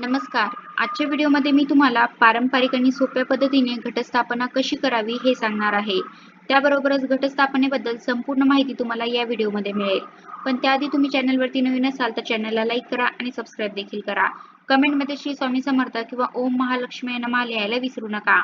नमस्कार. आजच्या व्हिडिओमध्ये मी तुम्हाला पारंपरिक आणि सोप्या पद्धतीने घटस्थापना कशी करावी हे सांगणार आहे. त्याबरोबरच घटस्थापनेबद्दल संपूर्ण माहिती तुम्हाला या व्हिडिओमध्ये मिळेल. पण त्याआधी तुम्ही चॅनलवरती नवीन असाल तर चॅनलला लाईक करा आणि सबस्क्राईब देखील करा. कमेंटमध्ये श्री स्वामी समर्थ किंवा ओम महालक्ष्मी नमः लिहायला विसरू नका.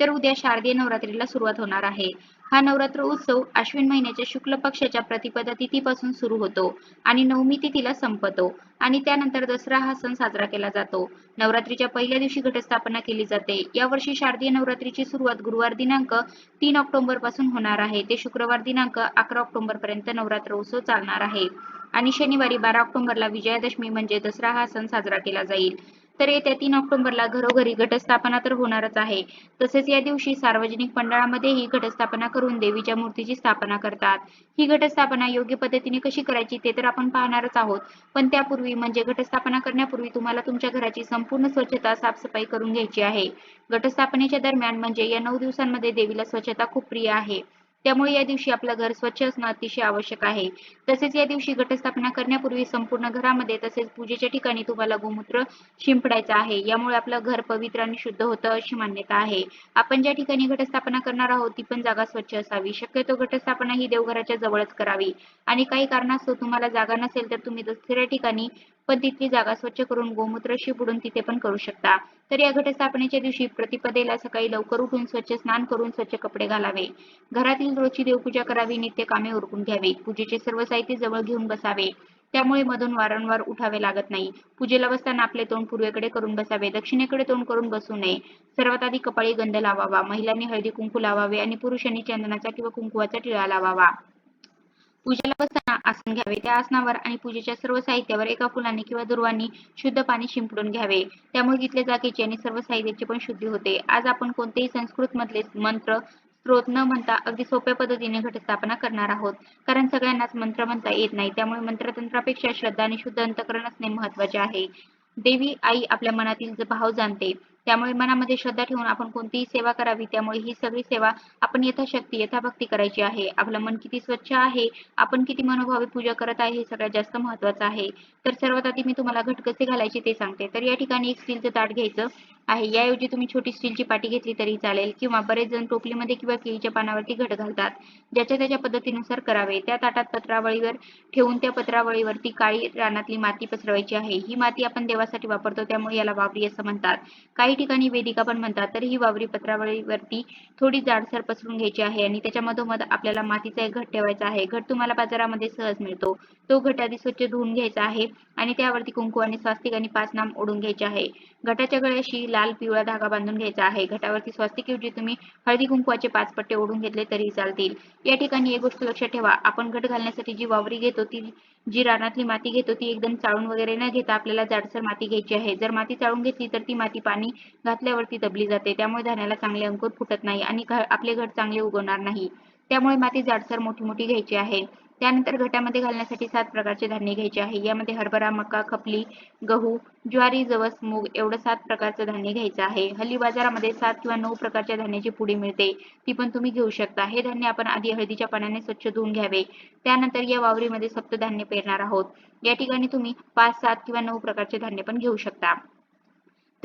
तर उद्या शारदीय नवरात्रीला सुरुवात होणार आहे. हा नवरात्र उत्सव आश्विन महिन्याच्या शुक्ल पक्षाच्या प्रतिपदा तिथीपासून सुरू होतो आणि नवमी तिथीला संपतो आणि त्यानंतर दसरा हा सण साजरा केला जातो. नवरात्रीच्या पहिल्या दिवशी घटस्थापना केली जाते. यावर्षी शारदीय नवरात्रीची सुरुवात गुरुवार दिनांक तीन ऑक्टोबरपासून होणार आहे. ते शुक्रवार दिनांक अकरा ऑक्टोबर पर्यंत नवरात्र उत्सव चालणार आहे. आणि शनिवारी बारा ऑक्टोबरला विजयादशमी म्हणजे दसरा हा सण साजरा केला जाईल. तर येत्या तीन ऑक्टोबरला घरोघरी घटस्थापना तर होणारच आहे. तसेच या दिवशी सार्वजनिक मंडळामध्येही घटस्थापना करून देवीच्या मूर्तीची स्थापना करतात. ही घटस्थापना योग्य पद्धतीने कशी करायची ते तर आपण पाहणारच आहोत. पण त्यापूर्वी म्हणजे घटस्थापना करण्यापूर्वी तुम्हाला तुमच्या घराची संपूर्ण स्वच्छता साफसफाई करून घ्यायची आहे. घटस्थापनेच्या दरम्यान म्हणजे या नऊ दिवसांमध्ये देवीला स्वच्छता खूप प्रिय आहे. त्यामुळे या दिवशी आपलं घर स्वच्छ असणं अतिशय आवश्यक आहे. तसेच या दिवशी घटस्थापना करण्यापूर्वी संपूर्ण घरामध्ये तसेच पूजेच्या ठिकाणी तुम्हाला गोमूत्र शिंपडायचं आहे. यामुळे आपलं घर पवित्र आणि शुद्ध होतं अशी मान्यता आहे. आपण ज्या ठिकाणी घटस्थापना करणार आहोत ती पण जागा स्वच्छ असावी. शक्यतो घटस्थापना ही देवघराच्या जवळच करावी. आणि काही कारणास्तव तुम्हाला जागा नसेल तर तुम्ही दुसऱ्या ठिकाणी पण तिथली जागा स्वच्छ करून गोमूत्र शिंपडून तिथे पण करू शकता. तर या घटस्थापनेच्या दिवशी प्रतिपदेला सकाळी लवकर उठून स्वच्छ स्नान करून स्वच्छ कपडे घालावे. घरातील रोजची देवपूजा करावी नित्य कामे उरकून घ्यावी. पूजेचे सर्व साहित्य जवळ घेऊन बसावे. त्यामुळे मधून वारंवार उठावे लागत नाही. पूजेला बसताना आपले तोंड पूर्वेकडे करून बसावे दक्षिणेकडे तोंड करून बसू नये. सर्वात आधी कपाळी गंध लावावा. महिलांनी हळदी कुंकू लावावे आणि पुरुषांनी चंदनाचा किंवा कुंकुवाचा टिळा लावावा. पूजेला बसताना आसन घ्यावे. त्या आसनावर आणि पूजेच्या सर्व साहित्यावर एका फुलाने किंवा दुर्वांनी शुद्ध पाणी शिंपडून घ्यावे. त्यामुळे तिथल्या जागेची आणि सर्व साहित्याची पण शुद्धी होते. आज आपण कोणतेही संस्कृत मधले मंत्र स्त्रोत न म्हणता अगदी सोप्या पद्धतीने घटस्थापना करणार आहोत. कारण सगळ्यांनाच मंत्र म्हणता येत नाही. त्यामुळे मंत्रतंत्रापेक्षा श्रद्धा आणि शुद्ध अंतकरण असणे महत्त्वाचे आहे. देवी आई आपल्या मनातील भाव जाणते. त्यामुळे मनामध्ये श्रद्धा ठेवून आपण कोणतीही सेवा करावी त्यामुळे ही सगळी सेवा आपण यथाशक्ती यथाभक्ती करायची आहे. आपलं मन किती स्वच्छ आहे आपण किती मनोभावे पूजा करत आहे हे सगळ्यात जास्त महत्वाचं आहे. तर सर्वात आधी मी तुम्हाला घट कसे घालायचे ते सांगते. तर या ठिकाणी एक स्टीलचं ताट घ्यायचं. आहे. याऐवजी तुम्ही छोटी स्टीलची पाटी घेतली तरी चालेल किंवा बरेच जण टोपलीमध्ये किंवा केळीच्या पानावरती घट घालतात ज्याच्या त्याच्या पद्धतीनुसार करावे. त्या ताटात पत्रावळीवर ठेवून त्या पत्रावळीवरती काळी रानातली माती पसरवायची आहे. ही माती आपण देवासाठी वापरतो त्यामुळे याला वावरी असं म्हणतात. काही ठिकाणी वेदिका पण म्हणतात तर ही वावरी पत्रावळीवरती थोडी जाडसर पसरून घ्यायची आहे आणि त्याच्या मधोमध आपल्याला मातीचा एक घट ठेवायचा आहे. घट तुम्हाला बाजारामध्ये सहज मिळतो. तो घट आधी स्वच्छ धुवून घ्यायचा आहे आणि त्यावरती कुंकू आणि स्वास्तिक आणि पाच नाम ओढून घ्यायचे आहे. घटाच्या गळ्याशी लाल पिवळा धागा बांधून घ्यायचा आहे. घटावरती स्वास्तिक ऐवजी तुम्ही हळदी कुंकवाचे पाच पट्टे ओढून घेतले तरी चालतील. या ठिकाणी एक गोष्ट लक्षात ठेवा. आपण घट घालण्यासाठी जी वावरी घेतो ती जी रानातली माती घेतो ती एकदम चाळून वगैरे न घेता आपल्याला जाडसर माती घ्यायची आहे. जर माती चाळून घेतली तर ती माती पाणी घातल्यावरती दबली जाते. त्यामुळे धान्याला चांगले अंकुर फुटत नाही आणि आपले घट चांगले उगवणार नाही. त्यामुळे माती जाडसर मोठी मोठी घ्यायची आहे. त्यानंतर घटामध्ये घालण्यासाठी सात प्रकारचे धान्य घ्यायचे आहे. यामध्ये हरभरा मका खपली गहू ज्वारी जवस मूग एवढं सात प्रकारचं धान्य घ्यायचं आहे. हल्ली बाजारामध्ये सात किंवा नऊ प्रकारच्या धान्याची पुडी मिळते. ती पण तुम्ही घेऊ शकता. हे धान्य आपण आधी हळदीच्या पाण्याने स्वच्छ धुवून घ्यावे. त्यानंतर या वावरीमध्ये सप्तधान्य पेरणार आहोत. या ठिकाणी तुम्ही पाच सात किंवा नऊ प्रकारचे धान्य पण घेऊ शकता.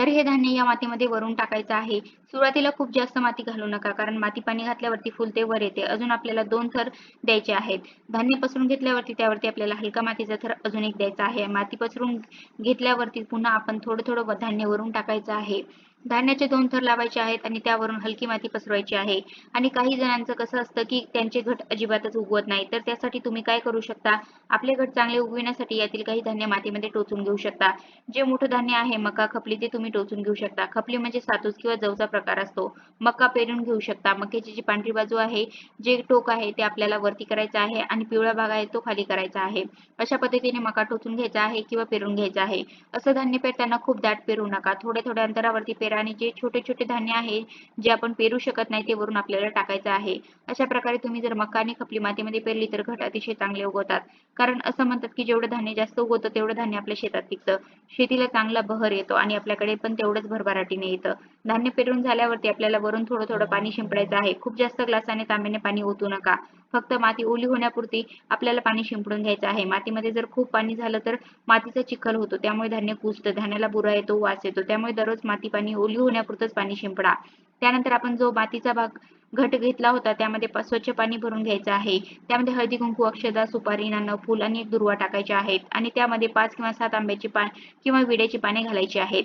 तर हे धान्य या मातीमध्ये वरून टाकायचं आहे. सुरुवातीला खूप जास्त माती घालू नका कारण माती पाणी घातल्यावरती फुलते वर येते. अजून आपल्याला दोन थर द्यायचे आहेत. धान्य पसरून घेतल्यावरती त्यावरती आपल्याला हलका मातीचा थर अजून एक द्यायचा आहे. माती पसरून घेतल्यावरती पुन्हा आपण थोडं थोडं धान्य वरून टाकायचं आहे. धान्याचे दोन थर लावायचे आहेत आणि त्यावरून हलकी माती पसरवायची आहे. आणि काही जणांचं कसं असतं की त्यांचे घट अजिबातच उगवत नाही. तर त्यासाठी तुम्ही काय करू शकता? आपले घट चांगले उगविण्यासाठी यातील काही धान्य मातीमध्ये टोचून घेऊ शकता. जे मोठं धान्य आहे मका खपली ते तुम्ही टोचून घेऊ शकता. खपली म्हणजे सातूस किंवा जवचा प्रकार असतो. मका पेरून घेऊ शकता. मक्याची जी पांढरी बाजू आहे जे टोक आहे ते आपल्याला वरती करायचं आहे आणि पिवळा भाग आहे तो खाली करायचा आहे. अशा पद्धतीने मका टोचून घ्यायचा आहे किंवा पेरून घ्यायचा आहे. असं धान्य पेरताना खूप दाट पेरू नका. थोड्या थोड्या अंतरावरती पेरा आणि जे छोटे छोटे धान्य आहे जे आपण पेरू शकत नाही ते वरून आपल्याला टाकायचं आहे. अशा प्रकारे तुम्ही जर मका आणि खपली मातीमध्ये पेरली तर घट अतिशय चांगले उगवतात. कारण असं म्हणतात की जेवढं धान्य जास्त उगवतं तेवढं धान्य आपल्या शेतात पिकतं शेतीला चांगला बहर येतो आणि आपल्याकडे पण तेवढंच भरभराटीने येतं. धान्य पेरून झाल्यावरती आपल्याला वरून थोडं थोडं पाणी शिंपडायचं आहे. खूप जास्त ग्लासाने तांब्याने पाणी ओतू नका. फक्त माती ओली होण्यापुरती आपल्याला पाणी शिंपडून घ्यायचं आहे. मातीमध्ये जर खूप पाणी झालं तर मातीचा चिखल होतो. त्यामुळे धान्य कुजतं धान्याला बुरा येतो वास येतो. त्यामुळे दररोज माती पाणी ओली होण्यापुरतंच पाणी शिंपडा. त्यानंतर आपण जो मातीचा भाग घट घेतला होता त्यामध्ये स्वच्छ पाणी भरून घ्यायचं आहे. त्यामध्ये हळदी कुंकू अक्षदा सुपारी नाणं फुल आणि एक दुर्वा टाकायचे आहेत. आणि त्यामध्ये पाच किंवा सात आंब्याची पान किंवा विड्याची पाने घालायची आहेत.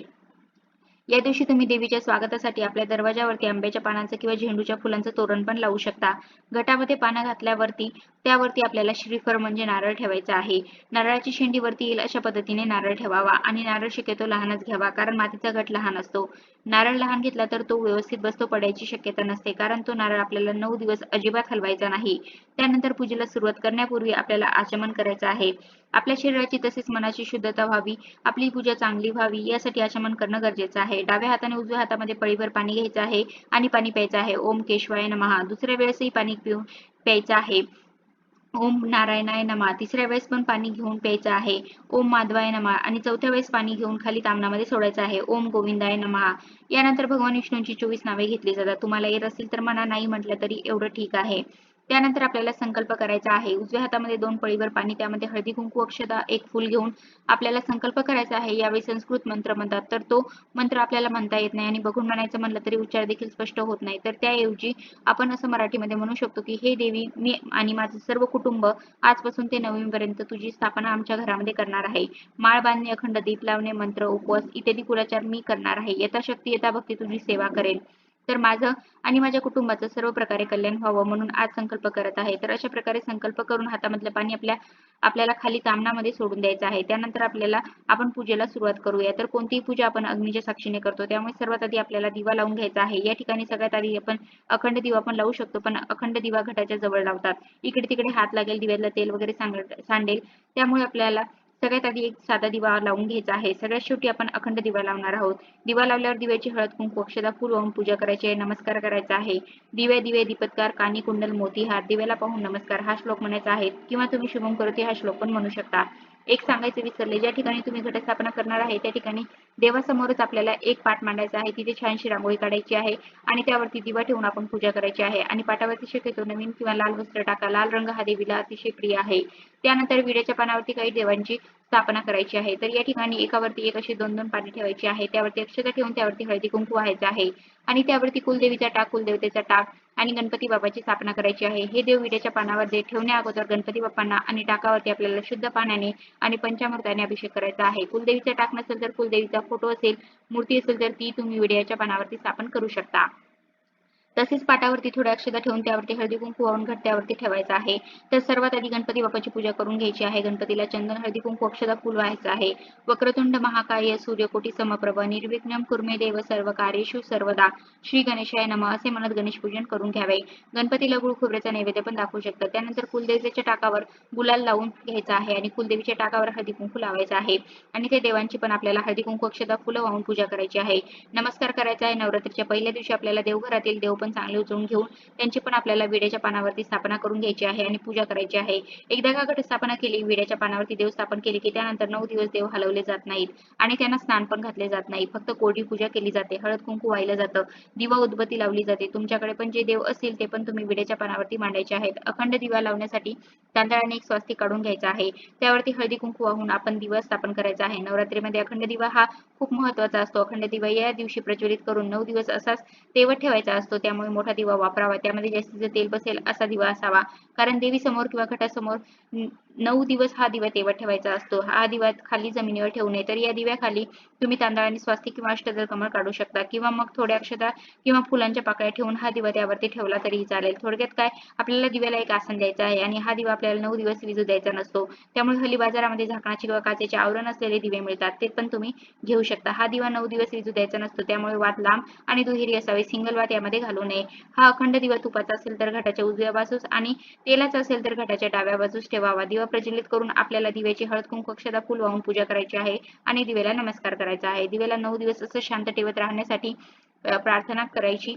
या दिवशी तुम्ही देवीच्या स्वागतासाठी आपल्या दरवाजावरती आंब्याच्या पानांचं किंवा झेंडूच्या फुलांचं तोरण पण लावू शकता. घटामध्ये पानं घातल्यावरती त्यावरती आपल्याला श्रीफळ म्हणजे नारळ ठेवायचा आहे. नारळाची शेंडी वरती येईल अशा पद्धतीने नारळ ठेवावा आणि नारळ शक्यतो लहानच घ्यावा कारण मातीचा घट लहान असतो. नारळ लहान घेतला तर तो व्यवस्थित बसतो पडायची शक्यता नसते. कारण तो नारळ आपल्याला नऊ दिवस अजिबात हलवायचा नाही. त्यानंतर पूजेला सुरुवात करण्यापूर्वी आपल्याला आचमन करायचं आहे. आपल्या शरीराची तसेच मनाची शुद्धता व्हावी. आपली पूजा चांगली व्हावी यासाठी आचमन करणं गरजेचं आहे. डाव्या हाताने उजव्या हातामध्ये पळीभर पाणी घ्यायचं आहे आणि पाणी प्यायचं आहे. ओम केशवाय नमहा दुसऱ्या वेळेसही पाणी पिऊन प्यायचं आहे. ओम नारायणाय नमा. तिसऱ्या वेळेस पण पाणी घेऊन प्यायचं आहे. ओम माधवाय नमा. आणि चौथ्या वेळेस पाणी घेऊन खाली तामनामध्ये सोडायचं आहे. ओम गोविंदाय नमा. यानंतर भगवान विष्णूंची चोवीस नावे घेतली जातात. तुम्हाला येत असेल तर म्हणा नाही म्हटलं तरी एवढं ठीक आहे. त्यानंतर आपल्याला संकल्प करायचा आहे. उजव्या हातामध्ये दोन पळीवर पाणी त्यामध्ये हळदी कुंकू अक्षदा एक फुल घेऊन आपल्याला संकल्प करायचा आहे. यावेळी संस्कृत मंत्र म्हणतात. तर तो मंत्र आपल्याला म्हणता येत नाही आणि बघून म्हणायचं म्हणलं तरी उच्चार देखील स्पष्ट होत नाही. तर त्याऐवजी आपण असं मराठीमध्ये म्हणू शकतो की हे देवी मी आणि माझं सर्व कुटुंब आजपासून ते नवमीपर्यंत तुझी स्थापना आमच्या घरामध्ये करणार आहे. माळ बांधणे अखंड दीप लावणे मंत्र उपवास इत्यादी कुलाचार मी करणार आहे. यथाशक्ती यथाभक्ती तुझी सेवा करेल तर माझं आणि माझ्या कुटुंबाचं सर्व प्रकारे कल्याण व्हावं म्हणून आज संकल्प करत आहे. तर अशा प्रकारे संकल्प करून हातामधलं पाणी आपल्या आपल्याला खाली तामणामध्ये सोडून द्यायचं आहे. त्यानंतर आपल्याला आपण पूजेला सुरुवात करूया. तर कोणतीही पूजा आपण अग्नीच्या साक्षीने करतो त्यामुळे सर्वात आधी आपल्याला दिवा लावून घ्यायचा आहे. या ठिकाणी सगळ्यात आधी आपण अखंड दिवा पण लावू शकतो पण अखंड दिवा घटाच्या जवळ लावतात. इकडे तिकडे हात लागेल दिव्यातलं तेल वगैरे सांडेल. त्यामुळे आपल्याला सगळ्यात आधी एक साधा दिवा लावून घ्यायचा आहे. सगळ्यात शेवटी आपण अखंड दिवा लावणार आहोत. दिवा लावल्यावर दिव्याची हळद कुंकू अक्षदा फुल वाहून पूजा करायची आहे नमस्कार करायचा आहे. दिवे दिवे दीपत्कार कानी कुंडल मोती हार दिव्याला पाहून नमस्कार हा श्लोक म्हणायचा आहे. किंवा तुम्ही शुभम करोती हा श्लोक पण म्हणू शकता. एक सांगायचे विसरले. ज्या ठिकाणी तुम्ही घटस्थापना करणार आहे त्या ठिकाणी देवासमोरच आपल्याला एक पाठ मांडायचा आहे. तिथे छानशी रांगोळी काढायची आहे आणि त्यावरती दिवा ठेवून आपण पूजा करायची आहे. आणि पाटावरती शक्यतो नवीन किंवा लाल वस्त्र टाका. लाल रंग हा देवीला अतिशय प्रिय आहे. त्यानंतर विड्याच्या पानावरती काही देवांची स्थापना करायची आहे. तर या ठिकाणी एकावरती एक अशी दोन दोन पाने ठेवायची आहे. त्यावरती अक्षता ठेवून त्यावरती हळदी कुंकू व्हायचं आहे. आणि त्यावरती कुलदेवीचा टाक कुलदेवतेचा टाक आणि गणपती बाबाची स्थापना करायची आहे. हे देव विड्याच्या पानावर दे ठेवण्या अगोदर गणपती बाप्पांना आणि टाकावरती आपल्याला शुद्ध पाण्याने आणि पंचामृताने अभिषेक करायचा आहे. कुलदेवीचा टाक नसेल तर कुलदेवीचा फोटो असेल मूर्ती असेल तर ती तुम्ही विड्याच्या पानावरती स्थापन करू शकता. तसेच पाटावरती थोड्या अक्षता ठेवून त्यावरती हळदी कुंकू वाहून घट त्यावरती ठेवायचा आहे. तर सर्वात आधी गणपती बाप्पाची पूजा करून घ्यायची आहे. गणपतीला चंदन हळदी कुंकू अक्षता फुल व्हायचं आहे. वक्रतुंड महाकाय सूर्यकोटी समप्रभ निर्विघ्नम कुर्मे देव सर्व कार्येशु सर्वदा. श्री गणेशाय नम असे म्हणत गणेश पूजन करून घ्यावे. गणपतीला गुळ खोबऱ्याचा नैवेद्य पण दाखवू शकतात त्यानंतर कुलदेवीच्या टाकावर गुलाल लावून घ्यायचा आहे आणि कुलदेवीच्या टाकावर हळदी कुंकू लावायचा आहे. आणि ते देवांची पण आपल्याला हळदी कुंकू अक्षता फुलं वाहून पूजा करायची आहे. नमस्कार करायचा आहे. नवरात्रीच्या पहिल्या दिवशी आपल्याला देवघरातील देव पण चांगले उचलून घेऊन त्यांची पण आपल्याला विड्याच्या पानावरती स्थापना करून घ्यायची आहे आणि पूजा करायची आहे. एकदा का घट स्थापना केली विड्याच्या पानावरती देव स्थापन केली की त्यानंतर नऊ दिवस देव हलवले जात नाहीत आणि त्यांना स्नान पण घातले जात नाही. फक्त कोरडी पूजा केली जाते. हळद कुंकू वाहिलं जातं. दिवा उदबत्ती लावली जाते. तुमच्याकडे पण जे देव असतील ते पण तुम्ही विड्याच्या पानावरती मांडायचे आहेत. अखंड दिवा लावण्यासाठी तांदळाने एक स्वास्तिक काढून घ्यायचा आहे. त्यावरती हळदी कुंकू वाहून आपण दिवा स्थापन करायचा आहे. नवरात्रीमध्ये अखंड दिवा हा खूप महत्त्वाचा असतो. अखंड दिवा या दिवशी प्रज्वलित करून नऊ दिवस असाच तेवत ठेवायचा असतो. त्यामुळे मोठा दिवा वापरावा. त्यामध्ये जास्तीचं तेल बसेल असा दिवा असावा. कारण देवी समोर किंवा घटासमोर नऊ दिवस हा दिवा तेवत ठेवायचा असतो. हा दिवा खाली जमिनीवर ठेवू नये तर या दिव्याखाली तुम्ही तांदळाने स्वास्तिक किंवा अष्टदल कमळ काढू शकता. किंवा मग थोड्या अक्षता किंवा फुलांच्या पाकळ्या ठेवून हा दिवा त्यावरती ठेवला तरीही चालेल. थोडक्यात काय? आपल्याला दिव्याला एक आसन द्यायचं आहे आणि हा दिवा आपल्याला नऊ दिवस विजू द्यायचा नसतो. त्यामुळे हल्ली बाजारामध्ये झाकणाचे किंवा काचेचे आवरण असलेले दिवे मिळतात. ते पण तुम्ही घेऊ शकता. हा दिवा नऊ दिवस विजू द्यायचा नसतो. त्यामुळे वात लांब आणि दुहेरी असावे. सिंगल वात यामध्ये घालू नये. हा अखंड दिवा तुपाचा असेल तर घटाच्या उजव्या बाजूस आणि तेलाचा असेल तर घटाच्या डाव्या बाजूस ठेवावा. दिवा प्रज्वलित करून आपल्याला दिव्याची हळद कुंकू फुल वाहून पूजा करायची आहे आणि दिव्याला नमस्कार करायचा आहे. दिव्याला नऊ दिवस असं शांत ठेवत राहण्यासाठी प्रार्थना करायची.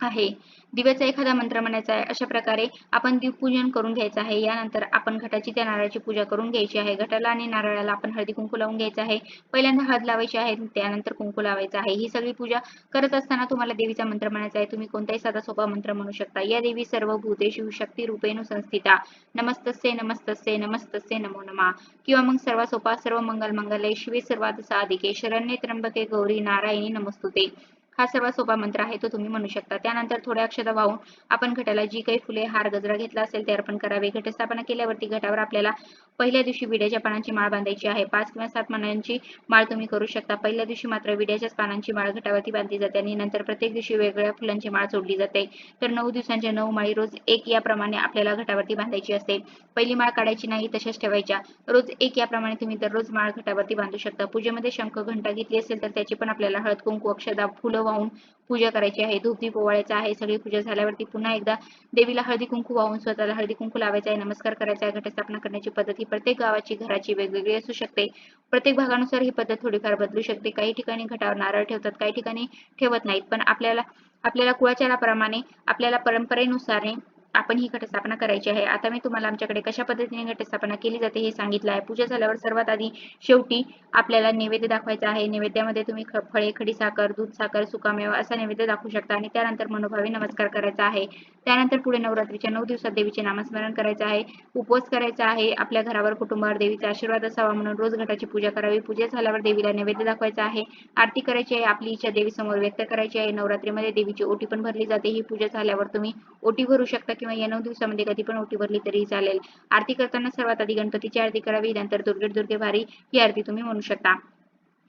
आहे. दिव्याचा एखादा मंत्र म्हणायचा आहे अशा प्रकारे आपण दीपपूजन करून घ्यायचं आहे. यानंतर आपण घटाची त्या नारळाची पूजा करून घ्यायची आहे. घटाला आणि नारळाला आपण हळदी कुंकू लावून घ्यायचं आहे. पहिल्यांदा हळद लावायची आहे त्यानंतर कुंकू लावायचा आहे. ही सगळी पूजा करत असताना तुम्हाला देवीचा मंत्र म्हणायचा आहे. तुम्ही कोणताही साधा सोपा मंत्र म्हणू शकता. या देवी सर्व भूतेषु शक्ती रूपेणु संस्थिता. नमस्तस्ये नमस्तस्ये नमस्तस्ये नमो नमा. किंवा मग सर्व सोपा सर्व मंगल मंगले शिवे सर्वात साधिके शरण्ये त्र्यंबके गौरी नारायणी नमस्तुते. हा सर्वात सोपा मंत्र आहे तो तुम्ही म्हणू शकता. त्यानंतर थोड्या अक्षता वाहून आपण घटाला जी काही फुले हार गजरा घेतला असेल ते अर्पण करावे. घटस्थापना केल्यावरती घटावर आपल्याला पहिल्या दिवशी विड्याच्या पानांची माळ बांधायची आहे. पाच किंवा सात पानांची माळ तुम्ही करू शकता. पहिल्या दिवशी मात्र विड्याच्याच पानांची माळ घटावरती बांधली जाते आणि नंतर प्रत्येक दिवशी वेगवेगळ्या फुलांची माळ सोडली जाते. तर नऊ दिवसांच्या नऊ माळी रोज एक याप्रमाणे आपल्याला घटावरती बांधायची असते. पहिली माळ काढायची नाही तशाच ठेवायच्या. रोज एक याप्रमाणे तुम्ही दररोज माळ घटावरती बांधू शकता. पूजेमध्ये शंख घंटा घेतली असेल तर त्याची पण आपल्याला हळद कुंकू अक्षदा फुलं वाहून पूजा करायची आहे धूप पोवाळ्याचा आहे सगळी पूजा झाल्यावरती पुन्हा एकदा देवीला हळदी कुंकू वाहून स्वतःला हळदी कुंकू लावायचा आहे नमस्कार करायचा आहे घटस्थापना करण्याची पद्धत ही प्रत्येक गावाची घराची वेगवेगळी असू शकते. प्रत्येक भागानुसार ही पद्धत थोडीफार बदलू शकते. काही ठिकाणी घटावर नारळ ठेवतात काही ठिकाणी ठेवत नाहीत. पण आपल्याला आपल्याला कुळाचाराप्रमाणे आपल्याला परंपरेनुसार आपण ही घटस्थापना करायची आहे. आता मी तुम्हाला आमच्याकडे कशा पद्धतीने घटस्थापना केली जाते हे सांगितलं आहे. पूजा झाल्यावर सर्वात आधी शेवटी आपल्याला नैवेद्य दाखवायचा आहे. नैवेद्यामध्ये तुम्ही फळे खडी साखर दूध साखर सुकामेवा असा नैवेद्य दाखवू शकता आणि त्यानंतर मनोभावी नमस्कार करायचा आहे. त्यानंतर पुढे नवरात्रीच्या नऊ दिवसात देवीचे नामस्मरण करायचं आहे. उपवास करायचा आहे. आपल्या घरावर कुटुंबावर देवीचा आशीर्वाद असावा म्हणून रोज घटाची पूजा करावी. पूजा झाल्यावर देवीला नैवेद्य दाखवायचा आहे. आरती करायची आहे. आपली इच्छा देवी समोर व्यक्त करायची आहे. नवरात्रीमध्ये देवीची ओटी पण भरली जाते. ही पूजा झाल्यावर तुम्ही ओटी भरू शकता किंवा या नऊ दिवसामध्ये कधी पण ओटी भरली तरी चालेल. आरती करताना सर्वात आधी गणपतीची आरती करावी नंतर दुर्गे दुर्गे भारी ही आरती तुम्ही म्हणू शकता.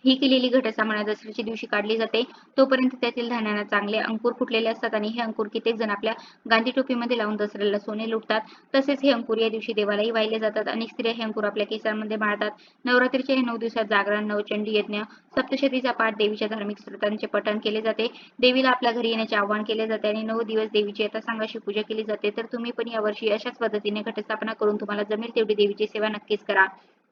ही केलेली घटस्थापना दसऱ्याच्या दिवशी काढली जाते. तोपर्यंत त्यातील धान्यांना चांगले अंकुर फुटलेले असतात आणि हे अंकुर कित्येक जण आपल्या गांधी टोपीमध्ये लावून दसऱ्याला सोने लुटतात. तसेच हे अंकुर या दिवशी देवालाही वाहिले जातात. अनेक स्त्रिया हे अंकुर आपल्या केसांमध्ये माळतात. नवरात्रीच्या हे नऊ दिवसात जागरण नवचंडी यज्ञ सप्तशतीचा पाठ देवीच्या धार्मिक स्त्रोतांचे पठण केले जाते. देवीला आपल्या घरी येण्याचे आवाहन केले जाते आणि नऊ दिवस देवीची यथासांगाशी पूजा केली जाते. तर तुम्ही पण यावर्षी अशाच पद्धतीने घटस्थापना करून तुम्हाला जमेल तेवढी देवीची सेवा नक्कीच करा.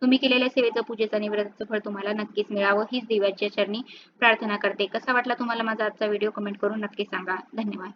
तुम्ही केलेल्या सेवेचं पूजेचं आणि व्रताचं फळ तुम्हाला नक्कीच मिळावं. हीच देवाच्या चरणी प्रार्थना करते. कसा वाटला तुम्हाला माझा आजचा व्हिडिओ? कमेंट करून नक्की सांगा. धन्यवाद.